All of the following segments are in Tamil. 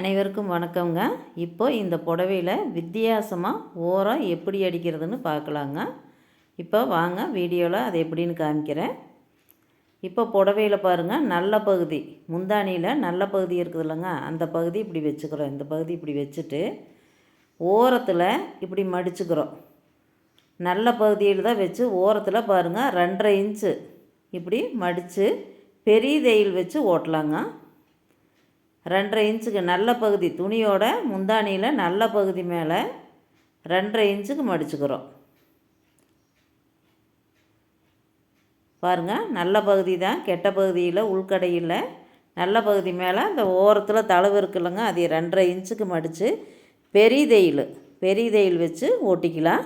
அனைவருக்கும் வணக்கங்க இப்போ இந்த புடவையில் வித்தியாசமாக ஓரம் எப்படி அடிக்கிறதுன்னு பார்க்கலாங்க. இப்போ வாங்க வீடியோவில் அது எப்படின்னு காமிக்கிறேன். இப்போ புடவையில் பாருங்கள் நல்ல பகுதி. முந்தானியில் நல்ல பகுதி இருக்குது இல்லைங்க. அந்த பகுதி இப்படி வச்சுக்கிறோம். இந்த பகுதி இப்படி வச்சுட்டு ஓரத்தில் இப்படி மடிச்சுக்கிறோம். நல்ல பகுதியில் தான் வச்சு ஓரத்தில் பாருங்கள் ரெண்டரை இன்ச்சு இப்படி மடித்து பெரிய தையல் வச்சு ஓட்டலாங்க. ரெண்டரை இன்ச்சுக்கு நல்ல பகுதி துணியோட முந்தானியில் நல்ல பகுதி மேலே ரெண்டரை இன்ச்சுக்கு மடிச்சுக்கிறோம். பாருங்கள் நல்ல பகுதி தான். கெட்ட பகுதியில் உள்கடையில் நல்ல பகுதி மேலே அந்த ஓரத்தில் தளவு இருக்குல்லங்க அதை ரெண்டரை இன்ச்சுக்கு மடித்து பெரிய தையல் பெரிய தையல் வச்சு ஓட்டிக்கலாம்.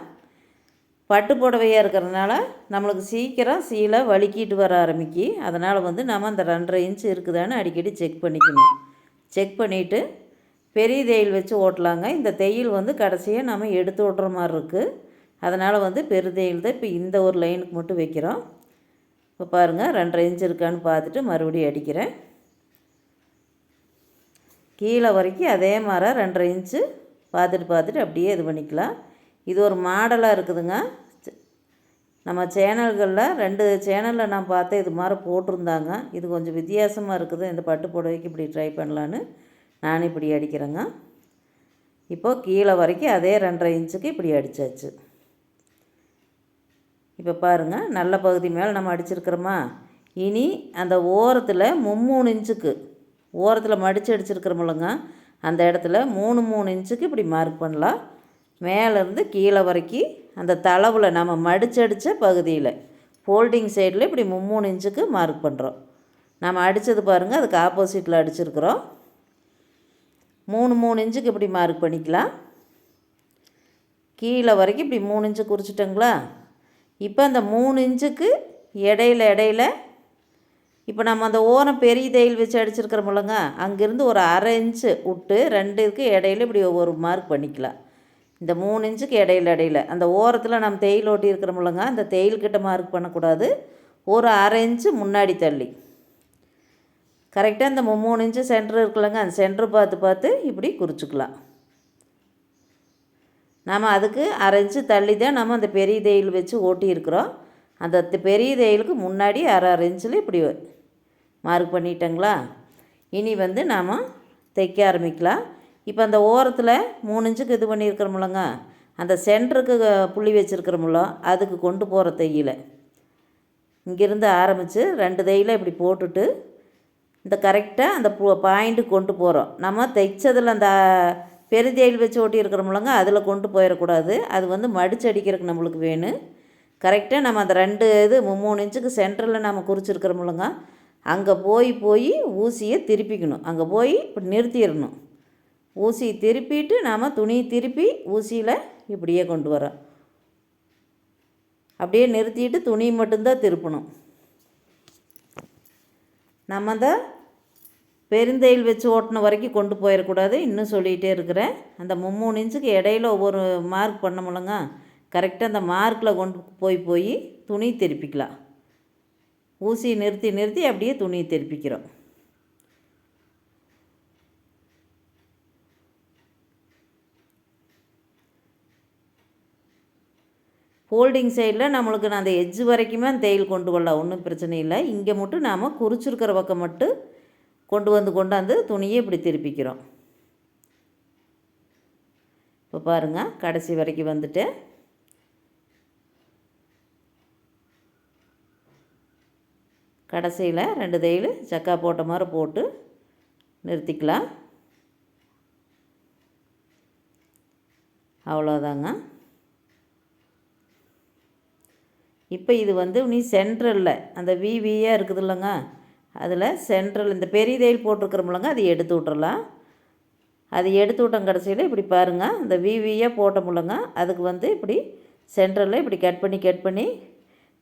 பட்டு புடவையாக இருக்கிறதுனால நம்மளுக்கு சீக்கிரம் சீலை வலிக்கிட்டு வர ஆரம்பிக்கி. அதனால் வந்து நம்ம அந்த ரெண்டரை இன்ச்சு இருக்குதான்னு அடிக்கடி செக் பண்ணிக்கணும். செக் பண்ணிவிட்டு பெரிய தையல் வச்சு ஓட்டலாங்க. இந்த தையல் வந்து கடைசியாக நம்ம எடுத்து ஓட்டுற மாதிரி இருக்குது அதனால் வந்து பெரு தான் இப்போ இந்த ஒரு லைனுக்கு மட்டும் வைக்கிறோம். இப்போ பாருங்கள் ரெண்டரை இன்ச் இருக்கான்னு பார்த்துட்டு மறுபடியும் அடிக்கிறேன். கீழே வரைக்கும் அதே மாதிரி ரெண்டரை இன்ச்சு பார்த்துட்டு பார்த்துட்டு அப்படியே இது பண்ணிக்கலாம். இது ஒரு மாடலாக இருக்குதுங்க. நம்ம சேனல்களில் ரெண்டு சேனலில் நான் பார்த்தேன். இது மாதிரி போட்டிருந்தாங்க. இது கொஞ்சம் வித்தியாசமாக இருக்குது. இந்த பட்டு புடவைக்கு இப்படி ட்ரை பண்ணலான்னு நான் இப்படி அடிக்கிறேங்க. இப்போது கீழே வரைக்கும் அதே ரெண்டரை இன்ச்சுக்கு இப்படி அடித்தாச்சு இப்போ பாருங்கள் நல்ல பகுதி மேலே நம்ம அடிச்சிருக்கிறோமா? இனி அந்த ஓரத்தில் மும்மூணு இன்ச்சுக்கு ஓரத்தில் மடித்து அடிச்சிருக்கிறோமில்லங்க அந்த இடத்துல மூணு மூணு இன்ச்சுக்கு இப்படி மார்க் பண்ணலாம். மேலேருந்து கீழே வரைக்கும் அந்த தளவில் நம்ம மடிச்சடித்த பகுதியில் ஃபோல்டிங் சைடில் இப்படி மும்மூணு இன்ச்சுக்கு மார்க் பண்ணுறோம் நம்ம அடித்தது பாருங்கள் அதுக்கு ஆப்போசிட்டில் அடிச்சிருக்கிறோம். மூணு மூணு இன்ச்சுக்கு இப்படி மார்க் பண்ணிக்கலாம். கீழே வரைக்கும் இப்படி மூணு இன்ச்சு குறிச்சிட்டோங்களா? இப்போ அந்த மூணு இன்ச்சுக்கு இடையில இடையில இப்போ நம்ம அந்த ஓரம் பெரிய தையல் வச்சு அடிச்சிருக்கிறோம் இல்லைங்க அங்கேருந்து ஒரு அரை இன்ச்சு விட்டு ரெண்டுக்கு இடையில இப்படி ஒவ்வொரு மார்க் பண்ணிக்கலாம். இந்த மூணு இன்ச்சுக்கு இடையில இடையில. அந்த ஓரத்தில் நம்ம தேயில் ஓட்டி இருக்கிறோமில்லங்க அந்த தேயில் கிட்ட மார்க் பண்ணக்கூடாது. ஒரு அரை இன்ச்சு முன்னாடி தள்ளி. கரெக்டாக இந்த மூணு இன்ச்சு சென்டர் இருக்குல்லங்க அந்த சென்டர் பார்த்து பார்த்து இப்படி குறிச்சிக்கலாம். நாம் அதுக்கு அரை இன்ச்சு தள்ளி தான் நம்ம அந்த பெரிய தையல் வச்சு ஓட்டி இருக்கிறோம். அந்த பெரிய தேயிலுக்கு முன்னாடி அரை அரை இன்ச்சில் இப்படி மார்க் பண்ணிட்டங்களா? இனி வந்து நாம் தைக்க ஆரம்பிக்கலாம். இப்போ அந்த ஓரத்தில் மூணு இன்ச்சுக்கு இது பண்ணியிருக்கிறோம்லங்க. அந்த சென்டருக்கு புள்ளி வச்சுருக்கிறோம்ல அதுக்கு கொண்டு போகிற தையில். இங்கேருந்து ஆரம்பித்து ரெண்டு தையில இப்படி போட்டுட்டு இந்த கரெக்டாக அந்த பாயிண்ட்டு கொண்டு போகிறோம் நம்ம தைச்சதில் அந்த பெருதையில் வச்சு ஓட்டியிருக்கிறோம்லங்க அதில் கொண்டு போயிடக்கூடாது அது வந்து மடிச்சு அடிக்கிறதுக்கு நம்மளுக்கு வேணும் கரெக்டாக நம்ம அந்த ரெண்டு இது மூணு இன்ச்சுக்கு சென்டரில் நம்ம குறிச்சிருக்கிறோம்லங்க அங்கே போய் போய் ஊசியை திருப்பிக்கணும். அங்கே போய் இப்படி நிறுத்திடணும். ஊசி திருப்பிட்டு நாம் துணி திருப்பி ஊசியில் இப்படியே கொண்டு வரோம் அப்படியே நிறுத்திட்டு துணி மட்டும்தான் திருப்பணும். நம்ம தான் பெருந்தையில் வச்சு ஓட்டின வரைக்கும் கொண்டு போயிடக்கூடாது. இன்னும் சொல்லிகிட்டே இருக்கிறேன். அந்த மும்மூணு இன்ச்சுக்கு இடையில ஒவ்வொரு மார்க் பண்ண முடியலங்க கரெக்டாக அந்த மார்க்கில் கொண்டு போய் போய் துணி திருப்பிக்கலாம். ஊசி நிறுத்தி நிறுத்தி அப்படியே துணி திருப்பிக்கிறோம். ஃபோல்டிங் சைடில் நம்மளுக்கு நான் அந்த எஜ்ஜு வரைக்குமே அந்த தையல் கொண்டு வரலாம் ஒன்றும் பிரச்சனை இல்லை. இங்கே மட்டும் நாம் குறிச்சிருக்கிற பக்கம் மட்டும் கொண்டு வந்து கொண்டாந்து துணியை இப்படி திருப்பிக்கிறோம். இப்போ பாருங்கள் கடைசி வரைக்கும் வந்துட்டு. கடைசியில் ரெண்டு தையல் சக்கா போட்ட மாதிரி போட்டு நிறுத்திக்கலாம். அவ்வளோதாங்க இப்போ இது வந்து நீ சென்ட்ரலில் அந்த விவியாக இருக்குது இல்லைங்க. அதில் சென்ட்ரல் இந்த பெரிய தையல் போட்டிருக்கிறோம்லங்க அதை எடுத்து விட்றலாம் அது எடுத்து விட்டோம் கடைசியில் இப்படி பாருங்கள் இந்த விவியாக போட்டோம்லங்க அதுக்கு வந்து இப்படி சென்ட்ரலில் இப்படி கட் பண்ணி கட் பண்ணி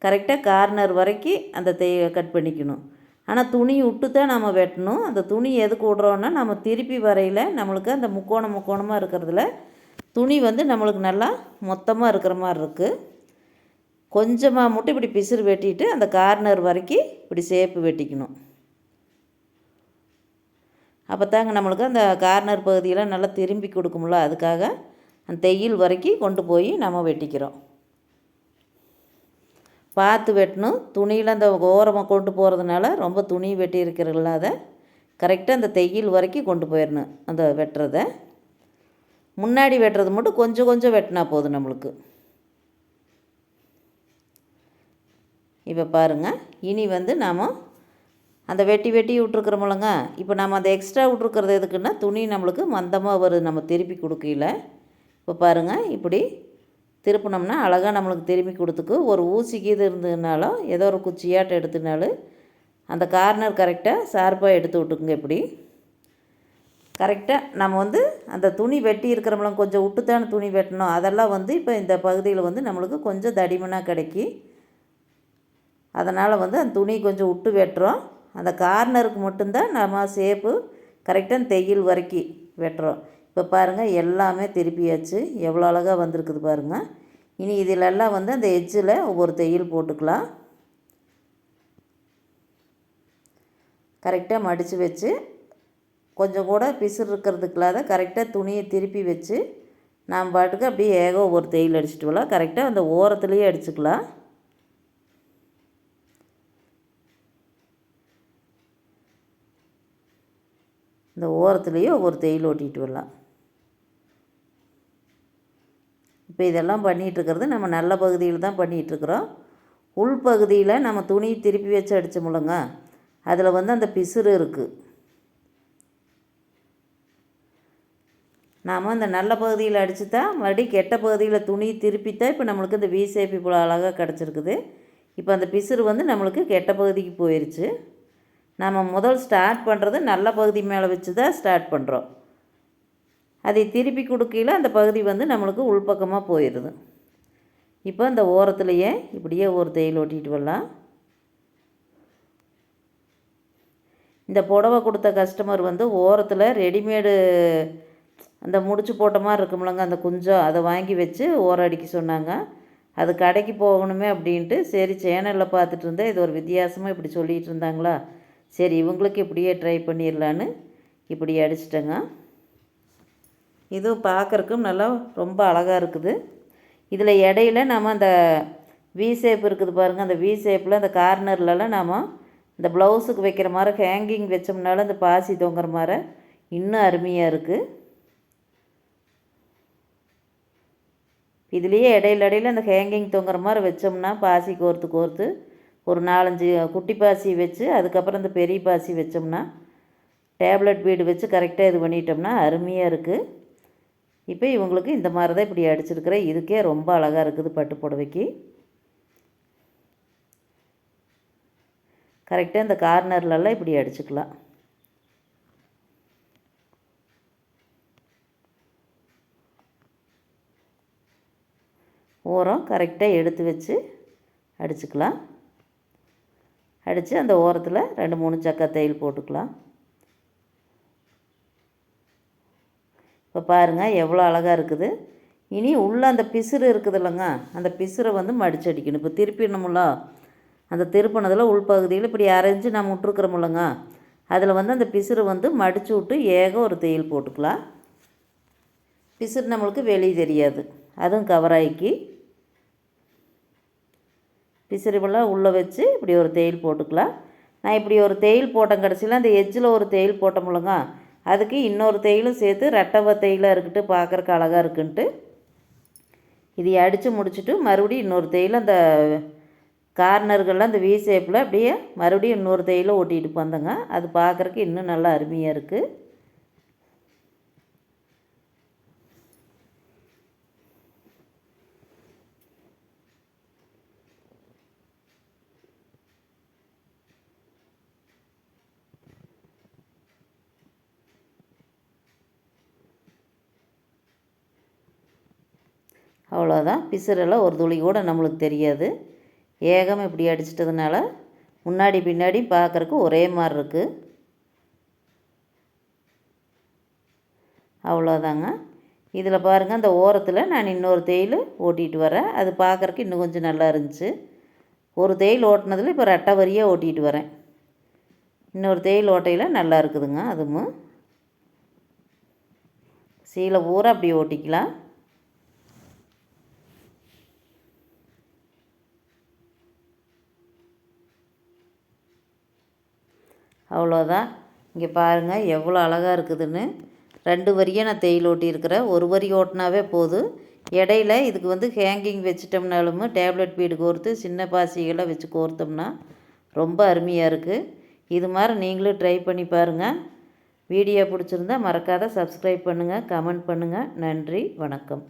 கரெக்டாக கார்னர் வரைக்கும் அந்த தைய கட் பண்ணிக்கணும். ஆனால் துணி விட்டு தான் நம்ம வெட்டணும். அந்த துணி எதுக்கு விட்றோன்னா நம்ம திருப்பி வரையில் நம்மளுக்கு அந்த முக்கோணம் முக்கோணமாக இருக்கிறதுல துணி வந்து நம்மளுக்கு நல்லா மொத்தமாக இருக்கிற மாதிரி இருக்குது கொஞ்சமாக மட்டும் இப்படி பிசுறு வெட்டிட்டு அந்த கார்னர் வரைக்கும் இப்படி சேப்பு வெட்டிக்கணும். அப்போ தாங்க நம்மளுக்கு அந்த கார்னர் பகுதியெல்லாம் நல்லா திரும்பி கொடுக்கும்ல அதுக்காக அந்த தையல் வரைக்கும் கொண்டு போய் நம்ம வெட்டிக்கிறோம். பார்த்து வெட்டணும். துணியில் அந்த ஓரமாக கொண்டு போகிறதுனால ரொம்ப துணி வெட்டி இருக்கிறதில்ல அதை கரெக்டாக அந்த தையல் வரைக்கும் கொண்டு போயிடணும் அந்த வெட்டுறத. முன்னாடி வெட்டுறது மட்டும் கொஞ்சம் கொஞ்சம் வெட்டினா போதும் நம்மளுக்கு. இப்போ பாருங்கள் இனி வந்து நாம் அந்த வெட்டி வெட்டி விட்ருக்குறோமில்லங்க இப்போ நம்ம அந்த எக்ஸ்ட்ரா விட்ருக்கிறது எதுக்குன்னா துணி நம்மளுக்கு மந்தமாக வருது. நம்ம திருப்பி கொடுக்கல இப்போ பாருங்கள் இப்படி திருப்பினோம்னா அழகாக நம்மளுக்கு திரும்பி கொடுத்துக்கு ஒரு ஊசிக்கு இது இருந்ததுனாலும் ஏதோ ஒரு குச்சியாட்டம் எடுத்துனாலும் அந்த கார்னர் கரெக்டாக ஷார்ப்பாக எடுத்து விட்டுக்குங்க இப்படி. கரெக்டாக நம்ம வந்து அந்த துணி வெட்டி இருக்கிறவங்களும் கொஞ்சம் விட்டுத்தான துணி வெட்டணும். அதெல்லாம் வந்து இப்போ இந்த பகுதியில் வந்து நம்மளுக்கு கொஞ்சம் தடிமனாக கிடைக்கி அதனால் வந்து அந்த துணி கொஞ்சம் விட்டு வெட்டுறோம். அந்த கார்னருக்கு மட்டும்தான் நம்ம சேப்பு கரெக்டாக தையல் வரைக்கும் வெட்டுறோம். இப்போ பாருங்கள் எல்லாமே திருப்பியாச்சு. எவ்வளோ அழகாக வந்திருக்குது பாருங்கள் இனி இதிலெல்லாம் வந்து அந்த எஜ்ஜில் ஒவ்வொரு தையல் போட்டுக்கலாம். கரெக்டாக மடித்து வச்சு கொஞ்சம் கூட பிசுறு இருக்கிறதுக்கு இல்லாத கரெக்டாக துணியை திருப்பி வச்சு நாம் பாட்டுக்கு அப்படியே ஏக ஒவ்வொரு தையல் அடிச்சுட்டு வரலாம் கரெக்டாக அந்த ஓரத்துலேயே அடிச்சுக்கலாம். இந்த ஓரத்துலேயே ஒவ்வொரு தையல் ஓட்டிகிட்டு வரலாம். இப்போ இதெல்லாம் பண்ணிகிட்ருக்கிறது நம்ம நல்ல பகுதியில் தான் பண்ணிகிட்ருக்குறோம் உள்பகுதியில் நம்ம துணி திருப்பி வச்சு அடித்தோம்லங்க அதில் வந்து அந்த பிசுறு இருக்குது நாம் அந்த நல்ல பகுதியில் அடித்து தான் மறுபடியும் கெட்ட பகுதியில் துணி திருப்பி தான் இப்போ நம்மளுக்கு இந்த வி ஷேப் அழகாக கிடச்சிருக்குது. இப்போ அந்த பிசுறு வந்து நம்மளுக்கு கெட்ட பகுதிக்கு போயிடுச்சு நம்ம முதல் ஸ்டார்ட் பண்ணுறது நல்ல பகுதி மேலே வச்சு தான் ஸ்டார்ட் பண்ணுறோம் அதை திருப்பி கொடுக்கையில் அந்த பகுதி வந்து நம்மளுக்கு உள்பக்கமாக போயிடுது இப்போ இந்த ஓரத்துலையே இப்படியே ஒரு தையல் ஒட்டிட்டு வரலாம். இந்த புடவை கொடுத்த கஸ்டமர் வந்து ஓரத்தில் ரெடிமேடு அந்த முடிச்சு போட்ட மாதிரி இருக்கும்லங்க அந்த குஞ்சம் அதை வாங்கி வச்சு ஓரம் அடிக்க சொன்னாங்க. அது கடைக்கு போகணுமே அப்படின்ட்டு சரி சேனலில் பார்த்துட்டு இருந்தேன் இது ஒரு வித்தியாசமாக இப்படி சொல்லிகிட்டு இருந்தாங்களா? சரி இவங்களுக்கு இப்படியே ட்ரை பண்ணிடலான்னு இப்படி அடிச்சிட்டேங்க. இதுவும் பார்க்குறக்கும் நல்லா ரொம்ப அழகாக இருக்குது. இதில் இடையில நம்ம அந்த வி ஷேப் இருக்குது பாருங்கள் அந்த வி ஷேப்பில் அந்த கார்னர்லலாம் நாம் இந்த ப்ளவுஸுக்கு வைக்கிற மாதிரி ஹேங்கிங் வச்சோம்னால அந்த பாசி தொங்குற மாதிரி இன்னும் அருமையாக இருக்குது இதுலேயே இடையில இடையில அந்த ஹேங்கிங் தொங்குற மாதிரி வச்சோம்னா பாசி கோர்த்து கோர்த்து ஒரு நாலஞ்சு குட்டி பாசி வச்சு அதுக்கப்புறம் இந்த பெரிய பாசி வச்சோம்னா டேப்லெட் பீடு வச்சு கரெக்டாக இது பண்ணிட்டோம்னா அருமையாக இருக்குது இப்போ இவங்களுக்கு இந்த மாதிரி தான் இப்படி அடிச்சிருக்கிறேன் இதுக்கே ரொம்ப அழகாக இருக்குது பட்டு புடவைக்கு. கரெக்டாக இந்த கார்னர்லலாம் இப்படி அடிச்சுக்கலாம். ஓரம் கரெக்டாக எடுத்து வச்சு அடிச்சுக்கலாம். அடித்து அந்த ஓரத்தில் ரெண்டு மூணு சக்கா தையல் போட்டுக்கலாம். இப்போ பாருங்கள் எவ்வளோ அழகாக இருக்குது. இனி உள்ளே அந்த பிசுறு இருக்குது இல்லைங்க அந்த பிசுரை வந்து மடிச்சு அடிக்கணும். இப்போ திருப்பிடணும்ல அந்த திருப்பினதில் உள்பகுதியில் இப்படி அரைஞ்சி நம்ம விட்ருக்குறோமில்லங்க அதில் வந்து அந்த பிசுறு வந்து மடித்து விட்டு ஏக ஒரு தையல் போட்டுக்கலாம். பிசுறு நம்மளுக்கு வெளியே தெரியாது. அதுவும் கவராய்க்கு பிசிறிவெல்லாம் உள்ளே வச்சு இப்படி ஒரு தேயில் போட்டுக்கலாம். நான் இப்படி ஒரு தேயில் போட்டேன் கடைசியில் அந்த எஜ்ஜில் ஒரு தேயில் போட்டோம்லங்க அதுக்கு இன்னொரு தேயிலும் சேர்த்து ரெட்டவ தேயிலாக இருக்கட்டு பார்க்குறக்கு அழகாக இருக்குன்ட்டு. இதை அடித்து முடிச்சுட்டு மறுபடியும் இன்னொரு தேயில் அந்த கார்னர்கள்லாம் அந்த வி ஷேப்பில் அப்படியே மறுபடியும் இன்னொரு தேயிலை ஓட்டிகிட்டு வந்தேங்க. அது பார்க்குறக்கு இன்னும் நல்லா அருமையாக இருக்குது அவ்வளோதான் பிசுறெல்லாம் ஒரு துளி கூட நம்மளுக்கு தெரியாது. ஏகம் இப்படி அடிச்சிட்டதுனால முன்னாடி பின்னாடி பார்க்குறக்கு ஒரே மாதிரி இருக்குது அவ்வளோதாங்க இதில் பாருங்கள் அந்த ஓரத்தில் நான் இன்னொரு தேயில் ஓட்டிகிட்டு வரேன். அது பார்க்குறக்கு இன்னும் கொஞ்சம் நல்லா இருந்துச்சு. ஒரு தேயில் ஓட்டினதில் இப்போ ரெட்டை வரியாக ஓட்டிகிட்டு வரேன். இன்னொரு தேயில் ஓட்டையில் நல்லா இருக்குதுங்க அதுவும். சீலை பூரா அப்படி ஓட்டிக்கலாம். அவ்வளோதான் இங்கே பாருங்கள் எவ்வளோ அழகாக இருக்குதுன்னு. ரெண்டு வரியாக நான் தையல் ஓட்டியிருக்கிறேன். ஒரு வரி ஓட்டினாவே போதும் இடையில இதுக்கு வந்து ஹேங்கிங் வச்சுட்டோம்னாலும் டேப்லெட் பீடு கோர்த்து சின்ன பாசிகளை வச்சு கோர்த்தோம்னா ரொம்ப அருமையாக இருக்குது இது மாதிரி நீங்களும் ட்ரை பண்ணி பாருங்கள் வீடியோ பிடிச்சிருந்தா மறக்காத சப்ஸ்கிரைப் பண்ணுங்கள் கமெண்ட் பண்ணுங்கள் நன்றி வணக்கம்.